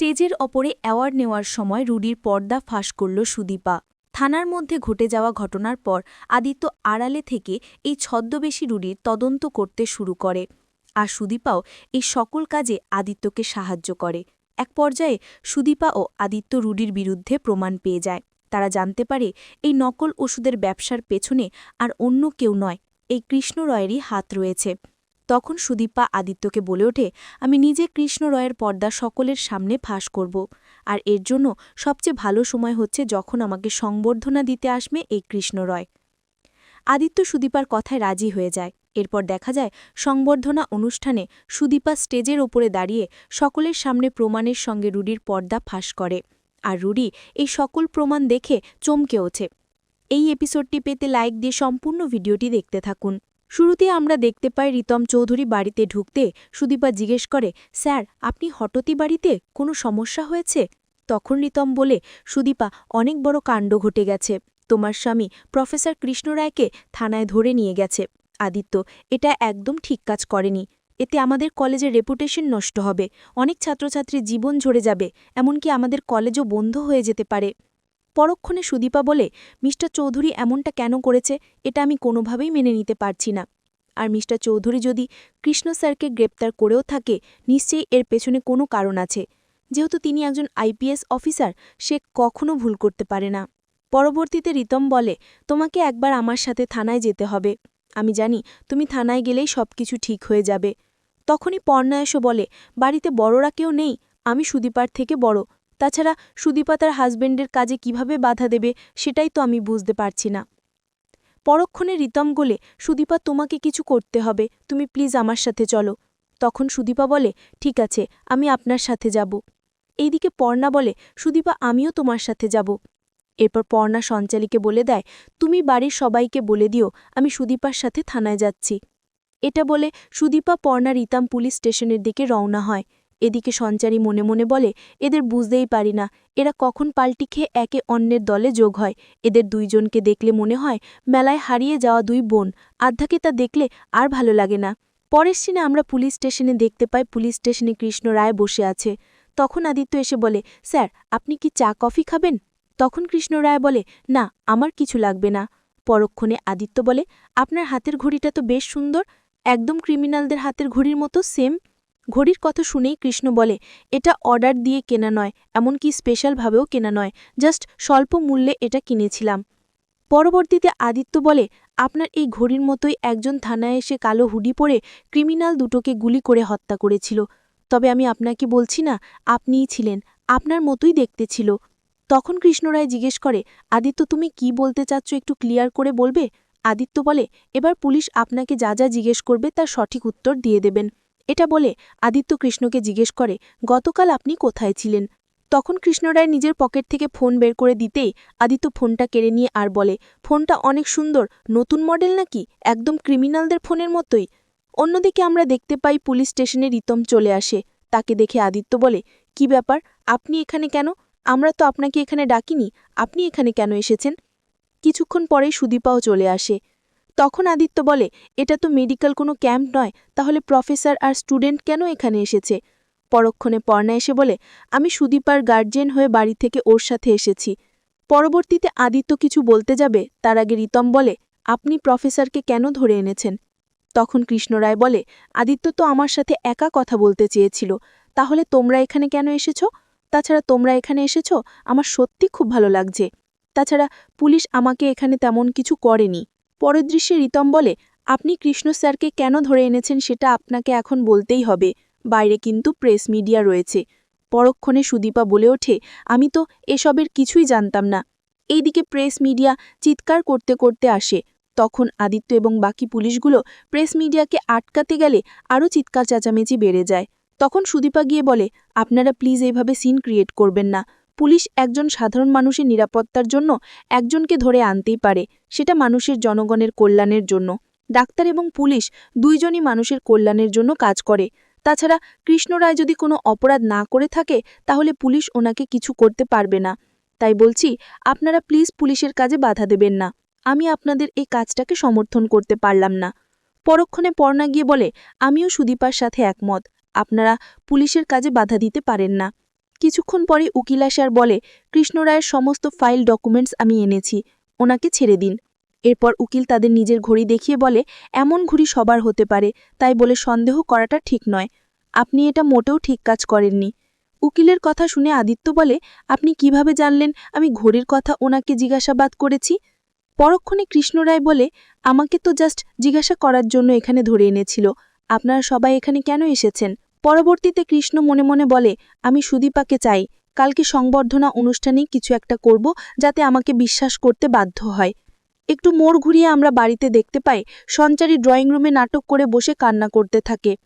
স্টেজের ওপরে অ্যাওয়ার্ড নেওয়ার সময় রুডির পর্দা ফাঁস করল সুদীপা। থানার মধ্যে ঘটে যাওয়া ঘটনার পর আদিত্য আড়ালে থেকে এই ছদ্মবেশী রুডির তদন্ত করতে শুরু করে। আর সুদীপাও এই সকল কাজে আদিত্যকে সাহায্য করে। এক পর্যায়ে সুদীপা ও আদিত্য রুডির বিরুদ্ধে প্রমাণ পেয়ে যায়। তারা জানতে পারে এই নকল ওষুধের ব্যবসার পেছনে আর অন্য কেউ নয়, এই কৃষ্ণ রয়েরই হাত রয়েছে। তখন সুদীপা আদিত্যকে বলে ওঠে, আমি নিজে কৃষ্ণ রয়ের পর্দা সকলের সামনে ফাঁস করব। আর এর জন্য সবচেয়ে ভালো সময় হচ্ছে যখন আমাকে সংবর্ধনা দিতে আসবে এই কৃষ্ণ রয় আদিত্য সুদীপার কথায় রাজি হয়ে যায়। এরপর দেখা যায়, সংবর্ধনা অনুষ্ঠানে সুদীপা স্টেজের ওপরে দাঁড়িয়ে সকলের সামনে প্রমাণের সঙ্গে রুডির পর্দা ফাঁস করে। আর রুডি এই সকল প্রমাণ দেখে চমকে ওঠে। এই এপিসোডটি পেতে লাইক দিয়ে সম্পূর্ণ ভিডিওটি দেখতে থাকুন। শুরুতে আমরা দেখতে পাই রিতম চৌধুরী বাড়িতে ঢুকতে সুদীপা জিজ্ঞেস করে, স্যার, আপনি হঠাৎই বাড়িতে? কোনো সমস্যা হয়েছে? তখন রিতম বলে, সুদীপা, অনেক বড় কাণ্ড ঘটে গেছে। তোমার স্বামী প্রফেসর কৃষ্ণ রায়কে থানায় ধরে নিয়ে গেছে। আদিত্য, এটা একদম ঠিক কাজ করেনি। এতে আমাদের কলেজের রেপুটেশন নষ্ট হবে। অনেক ছাত্রছাত্রীর জীবন ঝরে যাবে। এমনকি আমাদের কলেজও বন্ধ হয়ে যেতে পারে। পরক্ষণে সুদীপা বলে, মিস্টার চৌধুরী এমনটা কেন করেছে? এটা আমি কোনোভাবেই মেনে নিতে পারছি না। আর মিস্টার চৌধুরী যদি কৃষ্ণ স্যারকে গ্রেপ্তার করেও থাকে, নিশ্চয়ই এর পেছনে কোনো কারণ আছে। যেহেতু তিনি একজন আইপিএস অফিসার, সে কখনো ভুল করতে পারে না। পরবর্তীতে রিতম বলে, তোমাকে একবার আমার সাথে থানায় যেতে হবে। আমি জানি তুমি থানায় গেলেই সব কিছু ঠিক হয়ে যাবে। তখনই পর্ণা বলে, বাড়িতে বড়রা কেউ নেই। আমি সুদীপার থেকে বড়। তাছাড়া সুদীপা তার হাজবেন্ডের কাজে কীভাবে বাধা দেবে সেটাই তো আমি বুঝতে পারছি না। পরক্ষণে রিতম গোলে সুদীপা, তোমাকে কিছু করতে হবে। তুমি প্লিজ আমার সাথে চলো। তখন সুদীপা বলে, ঠিক আছে, আমি আপনার সাথে যাব। এইদিকে পর্ণা বলে, সুদীপা, আমিও তোমার সাথে যাব। এরপর পর্ণা সঞ্চালীকে বলে দেয়, তুমি বাড়ির সবাইকে বলে দিও, আমি সুদীপার সাথে থানায় যাচ্ছি। এটা বলে সুদীপা, পর্ণা, রিতাম পুলিশ স্টেশনের দিকে রওনা হয়। এদিকে সঞ্চারী মনে মনে বলে, এদের বুঝতেই পারি না। এরা কখন পাল্টি খেয়ে একে অন্যের দলে যোগ হয়। এদের দুইজনকে দেখলে মনে হয় মেলায় হারিয়ে যাওয়া দুই বোন। আধ্যাকে তা দেখলে আর ভালো লাগে না। পরের সিনে আমরা পুলিশ স্টেশনে দেখতে পাই পুলিশ স্টেশনে কৃষ্ণ রায় বসে আছে। তখন আদিত্য এসে বলে, স্যার, আপনি কি চা, কফি খাবেন? তখন কৃষ্ণ রায় বলে, না, আমার কিছু লাগবে না। পরক্ষণে আদিত্য বলে, আপনার হাতের ঘড়িটা তো বেশ সুন্দর। একদম ক্রিমিনালদের হাতের ঘড়ির মতো, সেম। ঘড়ির কথা শুনেই কৃষ্ণ বলে, এটা অর্ডার দিয়ে কেনা নয়, এমনকি স্পেশালভাবেও কেনা নয়, জাস্ট স্বল্প মূল্যে এটা কিনেছিলাম। পরবর্তীতে আদিত্য বলে, আপনার এই ঘড়ির মতোই একজন থানায় এসে কালো হুডি পরে ক্রিমিনাল দুটোকে গুলি করে হত্যা করেছিল। তবে আমি আপনাকে বলছি না, আপনিই ছিলেন, আপনার মতোই দেখতে ছিল। তখন কৃষ্ণরায় জিজ্ঞেস করে, আদিত্য, তুমি কি বলতে চাচ্ছ একটু ক্লিয়ার করে বলবে? আদিত্য বলে, এবার পুলিশ আপনাকে যা যা জিজ্ঞেস করবে তার সঠিক উত্তর দিয়ে দেবেন। এটা বলে আদিত্য কৃষ্ণকে জিজ্ঞেস করে, গতকাল আপনি কোথায় ছিলেন? তখন কৃষ্ণরায় নিজের পকেট থেকে ফোন বের করে দিতেই আদিত্য ফোনটা কেড়ে নিয়ে আর বলে, ফোনটা অনেক সুন্দর, নতুন মডেল নাকি? একদম ক্রিমিনালদের ফোনের মতোই। অন্যদিকে আমরা দেখতে পাই পুলিশ স্টেশনে রিতম চলে আসে। তাকে দেখে আদিত্য বলে, কি ব্যাপার? আপনি এখানে কেন? আমরা তো আপনাকে এখানে ডাকিনি। আপনি এখানে কেন এসেছেন? কিছুক্ষণ পরেই সুদীপাও চলে আসে। তখন আদিত্য বলে, এটা তো মেডিকেল কোনো ক্যাম্প নয়, তাহলে প্রফেসর আর স্টুডেন্ট কেন এখানে এসেছে? পরক্ষণে পর্ণা এসে বলে, আমি সুদীপার গার্জেন হয়ে বাড়ি থেকে ওর সাথে এসেছি। পরবর্তীতে আদিত্য কিছু বলতে যাবে, তার আগে রিতম বলে, আপনি প্রফেসরকে কেন ধরে এনেছেন? তখন কৃষ্ণরায় বলে, আদিত্য তো আমার সাথে একা কথা বলতে চেয়েছিল, তাহলে তোমরা এখানে কেন এসেছ? তাছাড়া তোমরা এখানে এসেছ, আমার সত্যি খুব ভালো লাগছে। তাছাড়া পুলিশ আমাকে এখানে তেমন কিছু করেনি। পরের দৃশ্যে রিতম বলে, আপনি কৃষ্ণ স্যারকে কেন ধরে এনেছেন সেটা আপনাকে এখন বলতেই হবে। বাইরে কিন্তু প্রেস মিডিয়া রয়েছে। পরক্ষণে সুদীপা বলে ওঠে, আমি তো এসবের কিছুই জানতাম না। এইদিকে প্রেস মিডিয়া চিৎকার করতে করতে আসে। তখন আদিত্য এবং বাকি পুলিশগুলো প্রেস মিডিয়াকে আটকাতে গেলে আরও চিৎকার চেঁচামেচি বেড়ে যায়। তখন সুদীপা গিয়ে বলে, আপনারা প্লিজ এইভাবে সিন ক্রিয়েট করবেন না। পুলিশ একজন সাধারণ মানুষের নিরাপত্তার জন্য একজনকে ধরে আনতেই পারে, সেটা মানুষের জনগণের কল্যাণের জন্য। ডাক্তার এবং পুলিশ দুইজনই মানুষের কল্যাণের জন্য কাজ করে। তাছাড়া কৃষ্ণ রায় যদি কোনো অপরাধ না করে থাকে, তাহলে পুলিশ ওনাকে কিছু করতে পারবে না। তাই বলছি, আপনারা প্লিজ পুলিশের কাজে বাধা দেবেন না। আমি আপনাদের এই কাজটাকে সমর্থন করতে পারলাম না। পরক্ষণে পর্ণা গিয়ে বলে, আমিও সুদীপার সাথে একমত। আপনারা পুলিশের কাজে বাধা দিতে পারেন না। কিছুক্ষণ পরে উকিল আসে আর বলে, কৃষ্ণ রায়ের সমস্ত ফাইল, ডকুমেন্টস আমি এনেছি, ওনাকে ছেড়ে দিন। এরপর উকিল তাদের নিজের ঘড়ি দেখিয়ে বলে, এমন ঘড়ি সবার হতে পারে, তাই বলে সন্দেহ করাটা ঠিক নয়। আপনি এটা মোটেও ঠিক কাজ করেননি। উকিলের কথা শুনে আদিত্য বলে, আপনি কীভাবে জানলেন আমি ঘড়ির কথা ওনাকে জিজ্ঞাসাবাদ করেছি? পরক্ষণে কৃষ্ণ রায় বলে, আমাকে তো জাস্ট জিজ্ঞাসা করার জন্য এখানে ধরে এনেছিল। আপনারা সবাই এখানে কেন এসেছেন? পরবর্তীতে কৃষ্ণ মনে মনে বলে, আমি সুদীপাকে চাই। কালকে সংবর্ধনা অনুষ্ঠানেই কিছু একটা করব যাতে আমাকে বিশ্বাস করতে বাধ্য হয়। একটু মোড় ঘুরিয়ে আমরা বাড়িতে দেখতে পাই, সঞ্চারী ড্রয়িং রুমে নাটক করে বসে কান্না করতে থাকে।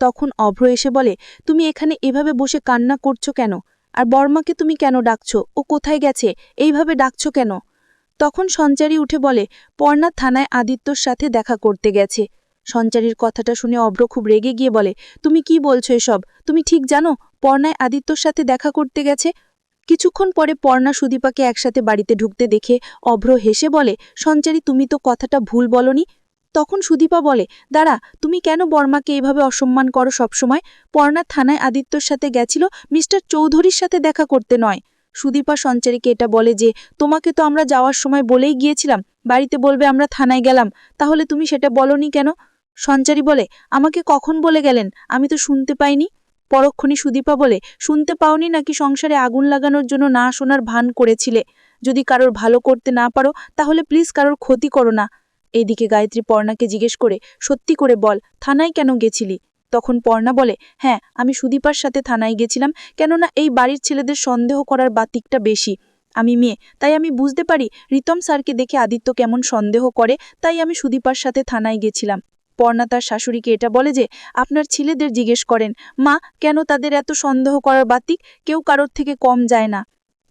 তখন অভ্র এসে বলে, তুমি এখানে এভাবে বসে কান্না করছ কেন? আর বর্মাকে তুমি কেন ডাকছো? ও কোথায় গেছে? এইভাবে ডাকছো কেন? তখন সঞ্চারী উঠে বলে, পর্ণা থানায় আদিত্যর সাথে দেখা করতে গেছে। সঞ্চারীর কথাটা শুনে অভ্র খুব রেগে গিয়ে বলে, তুমি কি বলছো এসব? তুমি ঠিক জানো? পর্ণায় আদিত্যর সাথে দেখা করতে গেছে? কিছুক্ষণ পরে পর্ণা সুদীপাকে একসাথে বাড়িতে ঢুকতে দেখে অভ্র হেসে বলে, সঞ্চারী, তুমি তো কথাটা ভুল বলনি। তখন সুদীপা বলে, দাঁড়া, তুমি কেন বর্মাকে এভাবে অসম্মান করো সবসময়? পর্ণা থানায় আদিত্যর সাথে গেছিল, মিস্টার চৌধুরীর সাথে দেখা করতে নয়। সুদীপা সঞ্চারীকে এটা বলে যে, তোমাকে তো আমরা যাওয়ার সময় বলেই গিয়েছিলাম। বাড়িতে বলবে আমরা থানায় গেলাম। তাহলে তুমি সেটা বলনি কেন? সঞ্চারী বলে, আমাকে কখন বলে গেলেন? আমি তো শুনতে পাইনি। পরক্ষণে সুদীপা বলে, শুনতে পাওনি নাকি সংসারে আগুন লাগানোর জন্য না শোনার ভান করেছিলে? যদি কারোর ভালো করতে না পারো, তাহলে প্লিজ কারোর ক্ষতি করো না। এইদিকে গায়ত্রী পর্ণাকে জিজ্ঞেস করে, সত্যি করে বল, থানায় কেন গেছিলি? তখন পর্ণা বলে হ্যাঁ আমি সুদীপার সাথে থানায় গেছিলাম, কেননা এই বাড়ির ছেলেদের সন্দেহ করার বাতিকটা বেশি। আমি মেয়ে, তাই আমি বুঝতে পারি, রিতম স্যারকে দেখে আদিত্য কেমন সন্দেহ করে, তাই আমি সুদীপার সাথে থানায় গেছিলাম। পর্ণা তার শাশুড়িকে এটা বলে যে, আপনার ছেলেদের জিজ্ঞেস করেন, মা, কেন তাদের এত সন্দেহ করার বাতিক? কেউ কারোর থেকে কম যায় না।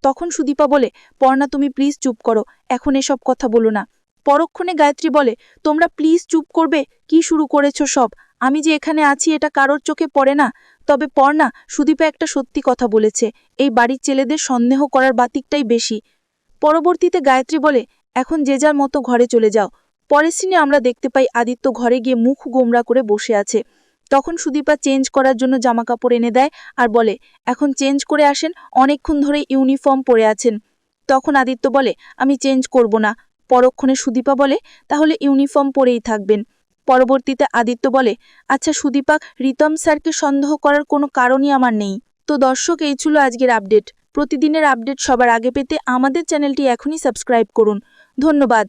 তখন সুদীপা বলে, পর্ণা, তুমি প্লিজ চুপ করো, এখন এসব কথা বলো না। পরক্ষণে গায়ত্রী বলে, তোমরা প্লিজ চুপ করবে? কি শুরু করেছ সব? আমি যে এখানে আছি, এটা কারোর চোখে পড়ে না। তবে পর্ণা, সুদীপা একটা সত্যি কথা বলেছে, এই বাড়ির ছেলেদের সন্দেহ করার বাতিকটাই বেশি। পরবর্তীতে গায়ত্রী বলে, এখন যে যার মতো ঘরে চলে যাও। পরের সিনে আমরা দেখতে পাই আদিত্য ঘরে গিয়ে মুখ গোমরা করে বসে আছে। তখন সুদীপা চেঞ্জ করার জন্য জামা কাপড় এনে দেয় আর বলে, এখন চেঞ্জ করে আসেন, অনেকক্ষণ ধরে ইউনিফর্ম পরে আছেন। তখন আদিত্য বলে, আমি চেঞ্জ করব না। পরক্ষণে সুদীপা বলে, তাহলে ইউনিফর্ম পরেই থাকবেন। পরবর্তীতে আদিত্য বলে আচ্ছা সুদীপা, রিতম স্যারকে সন্দেহ করার কোনো কারণই আমার নেই। তো দর্শক, এই ছিল আজকের আপডেট। প্রতিদিনের আপডেট সবার আগে পেতে আমাদের চ্যানেলটি এখনই সাবস্ক্রাইব করুন। ধন্যবাদ।